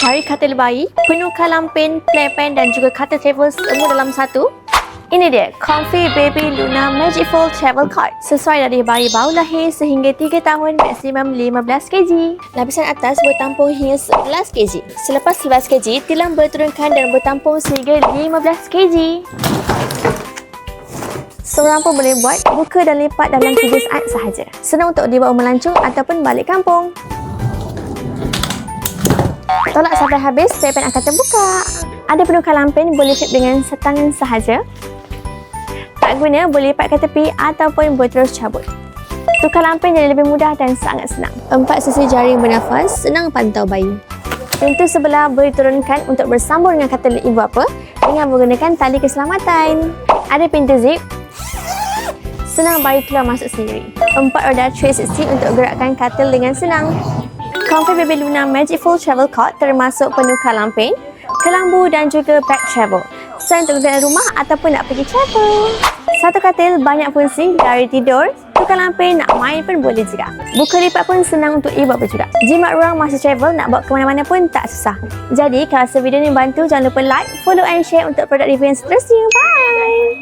Cari katil bayi, penuhkan lampin, playpen dan juga katil travel semua dalam satu. Ini dia, Comfy Baby Luna Magicful Travel Cart. Sesuai dari bayi baru lahir sehingga 3 tahun, maksimum 15 kg. Lapisan atas bertampung hingga 11 kg. Selepas 11 kg, tilam berturunkan dan bertampung sehingga 15 kg. Seorang pun boleh buat buka dan lipat dalam 3 saat sahaja. Senang untuk dibawa melancong ataupun balik kampung. Tolak sampai habis, playpen akan terbuka. Ada penuhkan lampin boleh fit dengan setangan sahaja. Tak guna boleh lipat ke tepi ataupun boleh terus cabut. Tukar lampin jadi lebih mudah dan sangat senang. Empat sisi jaring bernafas, senang pantau bayi. Pintu sebelah boleh turunkan untuk bersambung dengan katil ibu bapa dengan menggunakan tali keselamatan. Ada pintu zip. Senang bayi keluar masuk sendiri. Empat roda 360 untuk gerakkan katil dengan senang. Comfy Baby Luna Magicful Travel Cot termasuk penukar lampin, kelambu dan juga bag travel. Selain untuk guna rumah ataupun nak pergi travel. Satu katil banyak fungsi dari tidur, tukar lampin, nak main pun boleh juga. Buka lipat pun senang untuk ibu bapa juga. Jimat ruang masa travel nak bawa ke mana-mana pun tak susah. Jadi kalau video ni bantu jangan lupa like, follow and share untuk produk review yang seterusnya. Bye!